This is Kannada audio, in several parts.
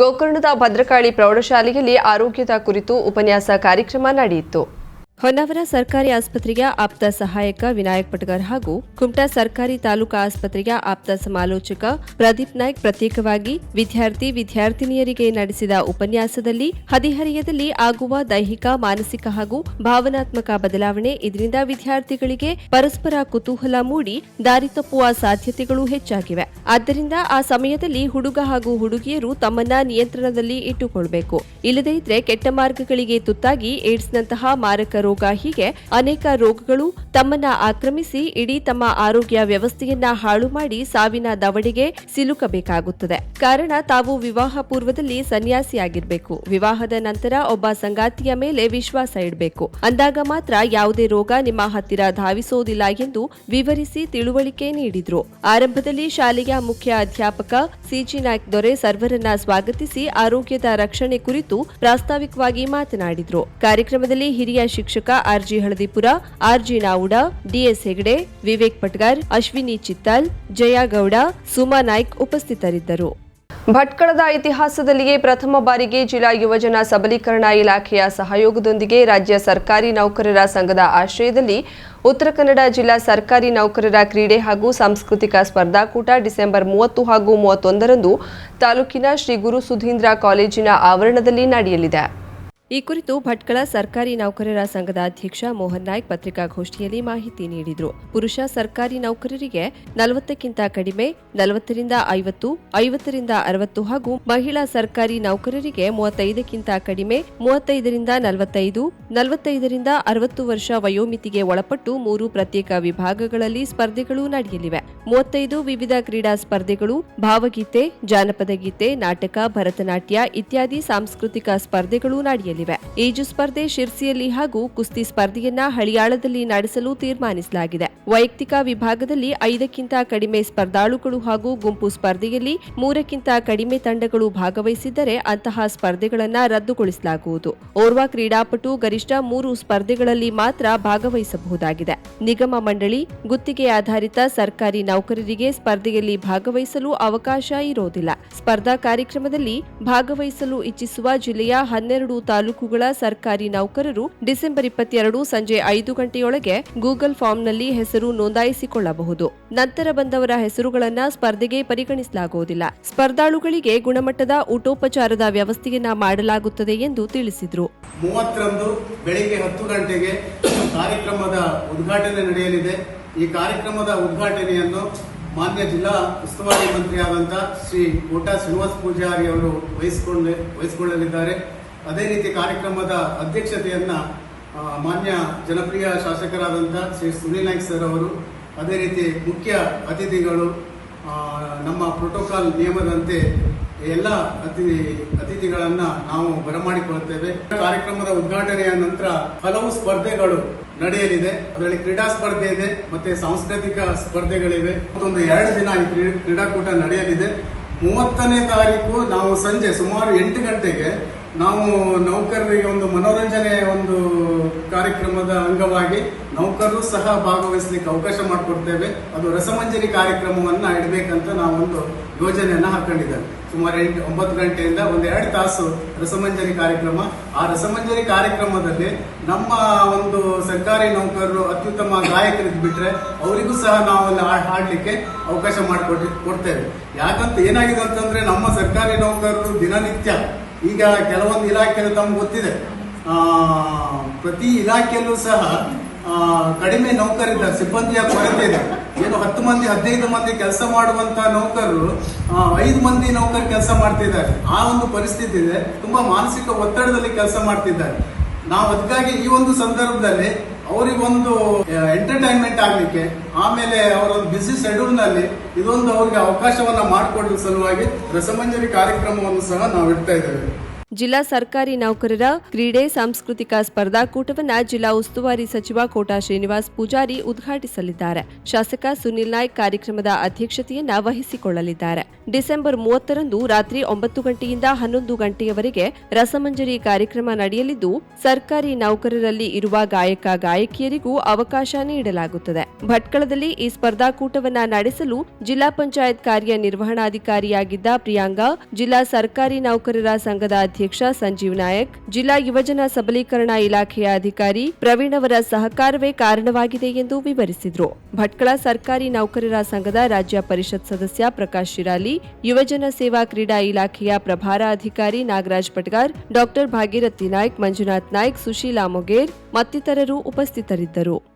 ಗೋಕರ್ಣದ ಭದ್ರಕಾಳಿ ಪ್ರೌಢಶಾಲೆಯಲ್ಲಿ ಆರೋಗ್ಯದ ಕುರಿತು ಉಪನ್ಯಾಸ ಕಾರ್ಯಕ್ರಮ ನಡೆಯಿತು. ಹೊನ್ನಾವರ ಸರ್ಕಾರಿ ಆಸ್ಪತ್ರೆಯ ಆಪ್ತ ಸಹಾಯಕ ವಿನಾಯಕ್ ಪಟಗರ್ ಹಾಗೂ ಕುಮಟಾ ಸರ್ಕಾರಿ ತಾಲೂಕಾ ಆಸ್ಪತ್ರೆಯ ಆಪ್ತ ಸಮಾಲೋಚಕ ಪ್ರದೀಪ್ ನಾಯ್ಕ್ ಪ್ರತ್ಯೇಕವಾಗಿ ವಿದ್ಯಾರ್ಥಿ ವಿದ್ಯಾರ್ಥಿನಿಯರಿಗೆ ನಡೆಸಿದ ಉಪನ್ಯಾಸದಲ್ಲಿ ಹದಿಹರೆಯದಲ್ಲಿ ಆಗುವ ದೈಹಿಕ, ಮಾನಸಿಕ ಹಾಗೂ ಭಾವನಾತ್ಮಕ ಬದಲಾವಣೆ ಇದರಿಂದ ವಿದ್ಯಾರ್ಥಿಗಳಿಗೆ ಪರಸ್ಪರ ಕುತೂಹಲ ಮೂಡಿ ದಾರಿ ತಪ್ಪುವ ಸಾಧ್ಯತೆಗಳು ಹೆಚ್ಚಾಗಿವೆ. ಆದ್ದರಿಂದ ಆ ಸಮಯದಲ್ಲಿ ಹುಡುಗ ಹಾಗೂ ಹುಡುಗಿಯರು ತಮ್ಮನ್ನ ನಿಯಂತ್ರಣದಲ್ಲಿ ಇಟ್ಟುಕೊಳ್ಬೇಕು. ಇಲ್ಲದೇ ಇದ್ರೆ ಕೆಟ್ಟ ಮಾರ್ಗಗಳಿಗೆ ತುತ್ತಾಗಿ ಏಡ್ಸ್ನಂತಹ ಮಾರಕ ರೋಗ ಹೀಗೆ ಅನೇಕ ರೋಗಗಳು ತಮ್ಮನ್ನ ಆಕ್ರಮಿಸಿ ಇಡೀ ತಮ್ಮ ಆರೋಗ್ಯ ವ್ಯವಸ್ಥೆಯನ್ನ ಹಾಳು ಮಾಡಿ ಸಾವಿನ ದವಡೆಗೆ ಸಿಲುಕಬೇಕಾಗುತ್ತದೆ. ಕಾರಣ ತಾವು ವಿವಾಹ ಪೂರ್ವದಲ್ಲಿ ಸನ್ಯಾಸಿಯಾಗಿರ್ಬೇಕು. ವಿವಾಹದ ನಂತರ ಒಬ್ಬ ಸಂಗಾತಿಯ ಮೇಲೆ ವಿಶ್ವಾಸ ಇಡಬೇಕು. ಅಂದಾಗ ಮಾತ್ರ ಯಾವುದೇ ರೋಗ ನಿಮ್ಮ ಹತ್ತಿರ ಧಾವಿಸೋದಿಲ್ಲ ಎಂದು ವಿವರಿಸಿ ತಿಳುವಳಿಕೆ ನೀಡಿದ್ರು. ಆರಂಭದಲ್ಲಿ ಶಾಲೆಯ ಮುಖ್ಯ ಅಧ್ಯಾಪಕ ಸಿಜಿ ನಾಯ್ಕ್ ದೊರೆ ಸರ್ವರನ್ನ ಸ್ವಾಗತಿಸಿ ಆರೋಗ್ಯದ ರಕ್ಷಣೆ ಕುರಿತು ಪ್ರಾಸ್ತಾವಿಕವಾಗಿ ಮಾತನಾಡಿದ್ರು. ಕಾರ್ಯಕ್ರಮದಲ್ಲಿ ಹಿರಿಯ ಶಿಕ್ಷಕ R G Haladipur, R G Navuda, D S Hegde, Vivek Patgar, Ashwini Chittal Jaya Gowda Suma Naik ಉಪಸ್ಥಿತರಿದ್ದರು. ಭಟ್ಕಳದ ಇತಿಹಾಸದಲ್ಲಿಯೇ ಪ್ರಥಮ ಬಾರಿಗೆ ಜಿಲ್ಲಾ ಯುವಜನ ಸಬಲೀಕರಣ ಇಲಾಖೆಯ ಸಹಯೋಗದೊಂದಿಗೆ ರಾಜ್ಯ ಸರ್ಕಾರಿ ನೌಕರರ ಸಂಘದ ಆಶ್ರಯದಲ್ಲಿ ಉತ್ತರ ಕನ್ನಡ ಜಿಲ್ಲಾ ಸರ್ಕಾರಿ ನೌಕರರ ಕ್ರೀಡೆ ಹಾಗೂ ಸಾಂಸ್ಕೃತಿಕ ಸ್ಪರ್ಧಾಕೂಟ ಡಿಸೆಂಬರ್ ಮೂವತ್ತು ಹಾಗೂ ಮೂವತ್ತೊಂದರಂದು ತಾಲೂಕಿನ ಶ್ರೀ ಗುರು ಸುಧೀಂದ್ರ ಕಾಲೇಜಿನ ಆವರಣದಲ್ಲಿ ನಡೆಯಲಿದೆ. ಈ ಕುರಿತು ಭಟ್ಕಳ ಸರ್ಕಾರಿ ನೌಕರರ ಸಂಘದ ಅಧ್ಯಕ್ಷ ಮೋಹನ್ ನಾಯ್ಕ್ ಪತ್ರಿಕಾಗೋಷ್ಠಿಯಲ್ಲಿ ಮಾಹಿತಿ ನೀಡಿದರು. ಪುರುಷ ಸರ್ಕಾರಿ ನೌಕರರಿಗೆ ನಲವತ್ತಕ್ಕಿಂತ ಕಡಿಮೆ, ನಲವತ್ತರಿಂದ ಐವತ್ತು, ಐವತ್ತರಿಂದ ಅರವತ್ತು ಹಾಗೂ ಮಹಿಳಾ ಸರ್ಕಾರಿ ನೌಕರರಿಗೆ ಮೂವತ್ತೈದಕ್ಕಿಂತ ಕಡಿಮೆ, ಮೂವತ್ತೈದರಿಂದ ನಲವತ್ತೈದು, ನಲವತ್ತೈದರಿಂದ ಅರವತ್ತು ವರ್ಷ ವಯೋಮಿತಿಗೆ ಒಳಪಟ್ಟು ಮೂರು ಪ್ರತ್ಯೇಕ ವಿಭಾಗಗಳಲ್ಲಿ ಸ್ಪರ್ಧೆಗಳು ನಡೆಯಲಿವೆ. ಮೂವತ್ತೈದು ವಿವಿಧ ಕ್ರೀಡಾ ಸ್ಪರ್ಧೆಗಳು, ಭಾವಗೀತೆ, ಜಾನಪದ ಗೀತೆ, ನಾಟಕ, ಭರತನಾಟ್ಯ ಇತ್ಯಾದಿ ಸಾಂಸ್ಕೃತಿಕ ಸ್ಪರ್ಧೆಗಳು ನಡೆಯಲಿವೆ. ಈಜು ಸ್ಪರ್ಧೆ ಶಿರ್ಸಿಯಲ್ಲಿ ಹಾಗೂ ಕುಸ್ತಿ ಸ್ಪರ್ಧೆಯನ್ನ ಹಳಿಯಾಳದಲ್ಲಿ ನಡೆಸಲು ತೀರ್ಮಾನಿಸಲಾಗಿದೆ. ವೈಯಕ್ತಿಕ ವಿಭಾಗದಲ್ಲಿ ಐದಕ್ಕಿಂತ ಕಡಿಮೆ ಸ್ಪರ್ಧಾಳುಗಳು ಹಾಗೂ ಗುಂಪು ಸ್ಪರ್ಧೆಯಲ್ಲಿ ಮೂರಕ್ಕಿಂತ ಕಡಿಮೆ ತಂಡಗಳು ಭಾಗವಹಿಸಿದ್ದರೆ ಅಂತಹ ಸ್ಪರ್ಧೆಗಳನ್ನು ರದ್ದುಗೊಳಿಸಲಾಗುವುದು. ಓರ್ವ ಕ್ರೀಡಾಪಟು ಗರಿಷ್ಠ ಮೂರು ಸ್ಪರ್ಧೆಗಳಲ್ಲಿ ಮಾತ್ರ ಭಾಗವಹಿಸಬಹುದಾಗಿದೆ. ನಿಗಮ ಮಂಡಳಿ, ಗುತ್ತಿಗೆ ಆಧಾರಿತ ಸರ್ಕಾರಿ ನೌಕರರಿಗೆ ಸ್ಪರ್ಧೆಯಲ್ಲಿ ಭಾಗವಹಿಸಲು ಅವಕಾಶ ಇರೋದಿಲ್ಲ. ಸ್ಪರ್ಧಾ ಕಾರ್ಯಕ್ರಮದಲ್ಲಿ ಭಾಗವಹಿಸಲು ಇಚ್ಛಿಸುವ ಜಿಲ್ಲೆಯ ಹನ್ನೆರಡು ತಾಲೂಕುಗಳ ಸರ್ಕಾರಿ ನೌಕರರು ಡಿಸೆಂಬರ್ ಇಪ್ಪತ್ತೆರಡು ಸಂಜೆ ಐದು ಗಂಟೆಯೊಳಗೆ ಗೂಗಲ್ ಫಾರ್ಮ್ನಲ್ಲಿ ಹೆಸರು ನೋಂದಾಯಿಸಿಕೊಳ್ಳಬಹುದು. ನಂತರ ಬಂದವರ ಹೆಸರುಗಳನ್ನು ಸ್ಪರ್ಧೆಗೆ ಪರಿಗಣಿಸಲಾಗುವುದಿಲ್ಲ. ಸ್ಪರ್ಧಾಳುಗಳಿಗೆ ಗುಣಮಟ್ಟದ ಊಟೋಪಚಾರದ ವ್ಯವಸ್ಥೆಯನ್ನ ಮಾಡಲಾಗುತ್ತದೆ ಎಂದು ತಿಳಿಸಿದರು. ಮೂವತ್ತರಂದು ಬೆಳಿಗ್ಗೆ ಹತ್ತು ಗಂಟೆಗೆ ಕಾರ್ಯಕ್ರಮದ ಉದ್ಘಾಟನೆ ನಡೆಯಲಿದೆ. ಈ ಕಾರ್ಯಕ್ರಮದ ಉದ್ಘಾಟನೆಯನ್ನು ಮಾನ್ಯ ಜಿಲ್ಲಾ ಉಸ್ತುವಾರಿ ಮಂತ್ರಿಯಾದಂಥ ಶ್ರೀ ಕೋಟಾ ಶ್ರೀನಿವಾಸ ಪೂಜಾರಿ ಅವರು ವಹಿಸಿಕೊಂಡ, ವಹಿಸಿಕೊಳ್ಳಲಿದ್ದಾರೆ. ಅದೇ ರೀತಿ ಕಾರ್ಯಕ್ರಮದ ಅಧ್ಯಕ್ಷತೆಯನ್ನ ಮಾನ್ಯ ಜನಪ್ರಿಯ ಶಾಸಕರಾದಂಥ ಶ್ರೀ ಸುನೀಲ್ ನಾಯ್ಕ್ ಸರ್ ಅವರು, ಅದೇ ರೀತಿ ಮುಖ್ಯ ಅತಿಥಿಗಳು ನಮ್ಮ ಪ್ರೋಟೋಕಾಲ್ ನಿಯಮದಂತೆ ಎಲ್ಲ ಅತಿಥಿ ಅತಿಥಿಗಳನ್ನು ನಾವು ಬರಮಾಡಿಕೊಳ್ಳುತ್ತೇವೆ. ಕಾರ್ಯಕ್ರಮದ ಉದ್ಘಾಟನೆಯ ನಂತರ ಹಲವು ಸ್ಪರ್ಧೆಗಳು ನಡೆಯಲಿದೆ. ಅದರಲ್ಲಿ ಕ್ರೀಡಾ ಸ್ಪರ್ಧೆ ಇದೆ, ಮತ್ತೆ ಸಾಂಸ್ಕೃತಿಕ ಸ್ಪರ್ಧೆಗಳಿವೆ. ಮತ್ತೊಂದು ಎರಡು ದಿನ ಈ ಕ್ರೀ- ಕ್ರೀಡಾಕೂಟ ನಡೆಯಲಿದೆ. ಮೂವತ್ತನೇ ತಾರೀಕು ನಾವು ಸಂಜೆ ಸುಮಾರು ಎಂಟು ಗಂಟೆಗೆ ನಾವು ನೌಕರರಿಗೆ ಒಂದು ಮನೋರಂಜನೆ ಒಂದು ಕಾರ್ಯಕ್ರಮದ ಅಂಗವಾಗಿ ನೌಕರರು ಸಹ ಭಾಗವಹಿಸಲಿಕ್ಕೆ ಅವಕಾಶ ಮಾಡಿಕೊಡ್ತೇವೆ. ಅದು ರಸಮಂಜರಿ ಕಾರ್ಯಕ್ರಮವನ್ನ ಇಡಬೇಕಂತ ನಾವೊಂದು ಯೋಜನೆಯನ್ನ ಹಾಕೊಂಡಿದ್ದೇವೆ. ಸುಮಾರು ಎಂಟು, ಒಂಬತ್ತು ಗಂಟೆಯಿಂದ ಒಂದು ಎರಡು ತಾಸು ರಸಮಂಜರಿ ಕಾರ್ಯಕ್ರಮ. ಆ ರಸಮಂಜರಿ ಕಾರ್ಯಕ್ರಮದಲ್ಲಿ ನಮ್ಮ ಒಂದು ಸರ್ಕಾರಿ ನೌಕರರು, ಅತ್ಯುತ್ತಮ ಗಾಯಕರಿದ್ದು ಬಿಟ್ಟರೆ ಅವರಿಗೂ ಸಹ ನಾವು ಅಲ್ಲಿ ಹಾಡಲಿಕ್ಕೆ ಅವಕಾಶ ಮಾಡಿಕೊಟ್ಟು, ಕೊಡ್ತೇವೆ. ಯಾಕಂತ ಏನಾಗಿದೆ ಅಂತಂದ್ರೆ ನಮ್ಮ ಸರ್ಕಾರಿ ನೌಕರರು ದಿನನಿತ್ಯ ಈಗ ಕೆಲವೊಂದು ಇಲಾಖೆಯಲ್ಲಿ ತಮ್ಗೆ ಗೊತ್ತಿದೆ. ಪ್ರತಿ ಇಲಾಖೆಯಲ್ಲೂ ಸಹ ಕಡಿಮೆ ನೌಕರಿದ್ದಾರೆ ಸಿಬ್ಬಂದಿಯ ಕೊರತೆ ಇದೆ. ಏನು ಹತ್ತು ಮಂದಿ, ಹದಿನೈದು ಮಂದಿ ಕೆಲಸ ಮಾಡುವಂತ ನೌಕರರು ಐದು ಮಂದಿ ನೌಕರು ಕೆಲಸ ಮಾಡ್ತಿದ್ದಾರೆ. ಆ ಒಂದು ಪರಿಸ್ಥಿತಿ ಇದೆ. ತುಂಬಾ ಮಾನಸಿಕ ಒತ್ತಡದಲ್ಲಿ ಕೆಲಸ ಮಾಡ್ತಿದ್ದಾರೆ. ನಾವು ಅದಕ್ಕಾಗಿ ಈ ಒಂದು ಸಂದರ್ಭದಲ್ಲಿ ಅವರಿಗೊಂದು ಎಂಟರ್ಟೈನ್ಮೆಂಟ್ ಆಗ್ಲಿಕ್ಕೆ, ಆಮೇಲೆ ಅವರ ಒಂದು ಬಿಸಿ ಶೆಡ್ಯೂಲ್ನಲ್ಲಿ ಇದೊಂದು ಅವರಿಗೆ ಅವಕಾಶವನ್ನ ಮಾಡಿಕೊಡುವ ಸಲುವಾಗಿ ರಸಮಂಜರಿ ಕಾರ್ಯಕ್ರಮವನ್ನು ಸಹ ನಾವು ಇಡ್ತಾ ಇದ್ದೇವೆ. ಜಿಲ್ಲಾ ಸರ್ಕಾರಿ ನೌಕರರ ಕ್ರೀಡೆ ಸಾಂಸ್ಕೃತಿಕ ಸ್ಪರ್ಧಾಕೂಟವನ್ನ ಜಿಲ್ಲಾ ಉಸ್ತುವಾರಿ ಸಚಿವ ಕೋಟಾ ಶ್ರೀನಿವಾಸ್ ಪೂಜಾರಿ ಉದ್ಘಾಟಿಸಲಿದ್ದಾರೆ. ಶಾಸಕ ಸುನಿಲ್ ನಾಯ್ಕ್ ಕಾರ್ಯಕ್ರಮದ ಅಧ್ಯಕ್ಷತೆಯನ್ನ ವಹಿಸಿಕೊಳ್ಳಲಿದ್ದಾರೆ. ಡಿಸೆಂಬರ್ ಮೂವತ್ತರಂದು ರಾತ್ರಿ ಒಂಬತ್ತು ಗಂಟೆಯಿಂದ ಹನ್ನೊಂದು ಗಂಟೆಯವರೆಗೆ ರಸಮಂಜರಿ ಕಾರ್ಯಕ್ರಮ ನಡೆಯಲಿದ್ದು, ಸರ್ಕಾರಿ ನೌಕರರಲ್ಲಿ ಇರುವ ಗಾಯಕ ಗಾಯಕಿಯರಿಗೂ ಅವಕಾಶ ನೀಡಲಾಗುತ್ತದೆ. ಭಟ್ಕಳದಲ್ಲಿ ಈ ಸ್ಪರ್ಧಾಕೂಟವನ್ನ ನಡೆಸಲು ಜಿಲ್ಲಾ ಪಂಚಾಯತ್ ಕಾರ್ಯನಿರ್ವಹಣಾಧಿಕಾರಿಯಾಗಿದ್ದ ಪ್ರಿಯಾಂಗಾ ಜಿಲ್ಲಾ ಸರ್ಕಾರಿ ನೌಕರರ ಸಂಘದ ಅಧ್ಯಕ್ಷ ಸಂಜೀವ್ ನಾಯಕ್, ಜಿಲ್ಲಾ ಯುವಜನ ಸಬಲೀಕರಣ ಇಲಾಖೆಯ ಅಧಿಕಾರಿ ಪ್ರವೀಣ್ ಅವರ ಸಹಕಾರವೇ ಕಾರಣವಾಗಿದೆ ಎಂದು ವಿವರಿಸಿದರು. ಭಟ್ಕಳ ಸರ್ಕಾರಿ ನೌಕರರ ಸಂಘದ ರಾಜ್ಯ ಪರಿಷತ್ ಸದಸ್ಯ ಪ್ರಕಾಶ್ ಶಿರಾಲಿ, ಯುವಜನ ಸೇವಾ ಕ್ರೀಡಾ ಇಲಾಖೆಯ ಪ್ರಭಾರ ಅಧಿಕಾರಿ ನಾಗರಾಜ್ ಪಟ್ಗಾರ್, ಡಾಕ್ಟರ್ ಭಾಗೀರಥಿ ನಾಯ್ಕ್, ಮಂಜುನಾಥ್ ನಾಯ್ಕ್, ಸುಶೀಲಾ ಮೊಗೇರ್ ಮತ್ತಿತರರು ಉಪಸ್ಥಿತರಿದ್ದರು.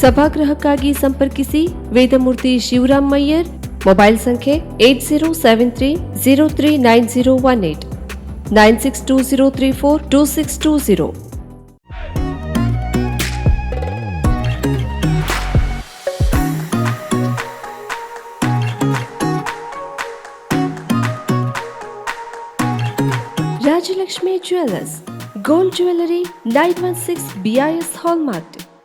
ಸಭಾಗೃಹಕ್ಕಾಗಿ ಸಂಪರ್ಕಿಸಿ ವೇದಮೂರ್ತಿ ಶಿವರಾಮ್ ಮಯ್ಯರ್ ಮೊಬೈಲ್ ಸಂಖ್ಯೆ eight zero seven three, zero three nine zero one eight. Nine six two zero three four two six two zero. Rajalakshmi jewellers gold jewellery nine one six BIS hallmark